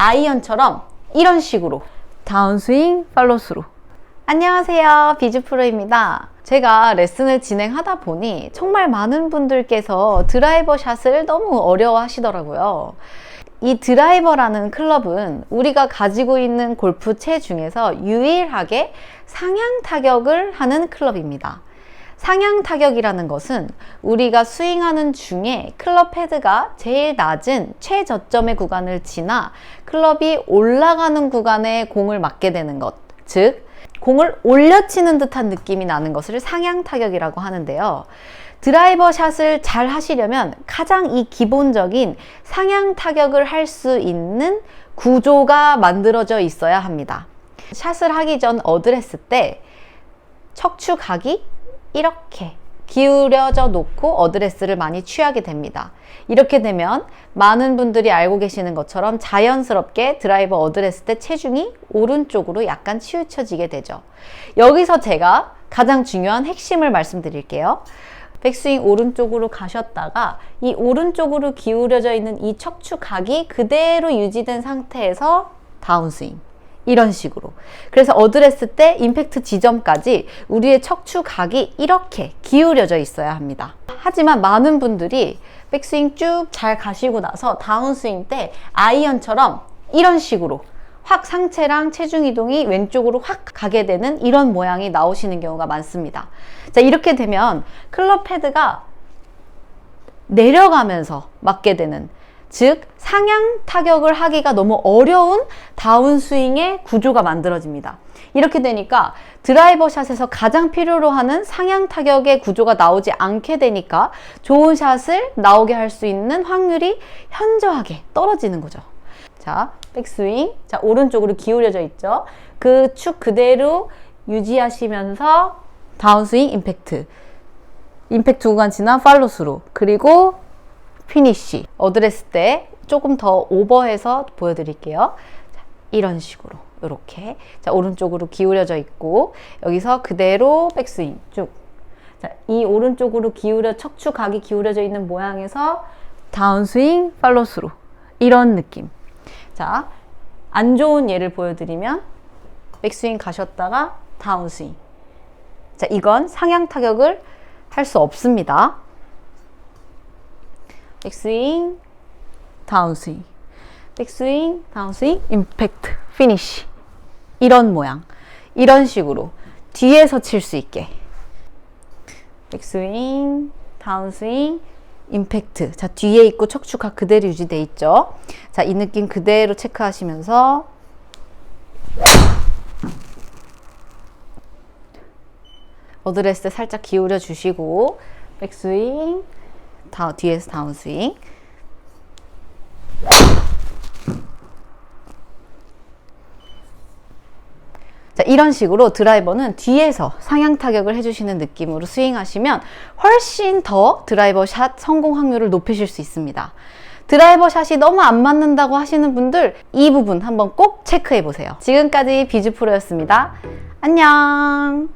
아이언처럼 이런 식으로. 다운스윙 팔로스루. 안녕하세요. 비주프로입니다. 제가 레슨을 진행하다 보니 정말 많은 분들께서 드라이버 샷을 너무 어려워 하시더라고요. 이 드라이버라는 클럽은 우리가 가지고 있는 골프채 중에서 유일하게 상향 타격을 하는 클럽입니다. 상향 타격이라는 것은 우리가 스윙하는 중에 클럽 헤드가 제일 낮은 최저점의 구간을 지나 클럽이 올라가는 구간에 공을 맞게 되는 것, 즉 공을 올려치는 듯한 느낌이 나는 것을 상향 타격이라고 하는데요. 드라이버 샷을 잘 하시려면 가장 이 기본적인 상향 타격을 할 수 있는 구조가 만들어져 있어야 합니다. 샷을 하기 전 어드레스 때 척추 각이 이렇게 기울여져 놓고 어드레스를 많이 취하게 됩니다. 이렇게 되면 많은 분들이 알고 계시는 것처럼 자연스럽게 드라이버 어드레스 때 체중이 오른쪽으로 약간 치우쳐지게 되죠. 여기서 제가 가장 중요한 핵심을 말씀드릴게요. 백스윙 오른쪽으로 가셨다가 이 오른쪽으로 기울여져 있는 이 척추각이 그대로 유지된 상태에서 다운스윙. 이런 식으로. 그래서 어드레스 때 임팩트 지점까지 우리의 척추각이 이렇게 기울여져 있어야 합니다. 하지만 많은 분들이 백스윙 쭉 잘 가시고 나서 다운스윙 때 아이언처럼 이런 식으로 확 상체랑 체중 이동이 왼쪽으로 확 가게 되는 이런 모양이 나오시는 경우가 많습니다. 자, 이렇게 되면 클럽 헤드가 내려가면서 맞게 되는 즉 상향 타격을 하기가 너무 어려운 다운스윙의 구조가 만들어집니다. 이렇게 되니까 드라이버 샷에서 가장 필요로 하는 상향 타격의 구조가 나오지 않게 되니까 좋은 샷을 나오게 할 수 있는 확률이 현저하게 떨어지는 거죠. 자, 백스윙. 자, 오른쪽으로 기울여져 있죠. 그 축 그대로 유지하시면서 다운스윙 임팩트. 임팩트 구간 지나 팔로스루. 그리고 피니쉬. 어드레스 때 조금 더 오버해서 보여드릴게요. 자, 이런 식으로. 이렇게. 자, 오른쪽으로 기울여져 있고, 여기서 그대로 백스윙 쭉. 자, 이 오른쪽으로 기울여, 척추각이 기울여져 있는 모양에서 다운스윙, 팔로스루. 이런 느낌. 자, 안 좋은 예를 보여드리면, 백스윙 가셨다가 다운스윙. 자, 이건 상향 타격을 할 수 없습니다. 백스윙, 다운스윙, 백스윙, 다운스윙, 임팩트, 피니쉬. 이런 모양. 이런 식으로 뒤에서 칠 수 있게. 백스윙, 다운스윙, 임팩트. 자, 뒤에 있고 척추각 그대로 유지돼 있죠. 자, 이 느낌 그대로 체크하시면서 어드레스 살짝 기울여 주시고 백스윙, 다, 뒤에서 다운스윙. 자, 이런 식으로 드라이버는 뒤에서 상향 타격을 해주시는 느낌으로 스윙하시면 훨씬 더 드라이버 샷 성공 확률을 높이실 수 있습니다. 드라이버 샷이 너무 안 맞는다고 하시는 분들 이 부분 한번 꼭 체크해 보세요. 지금까지 비즈프로였습니다. 안녕!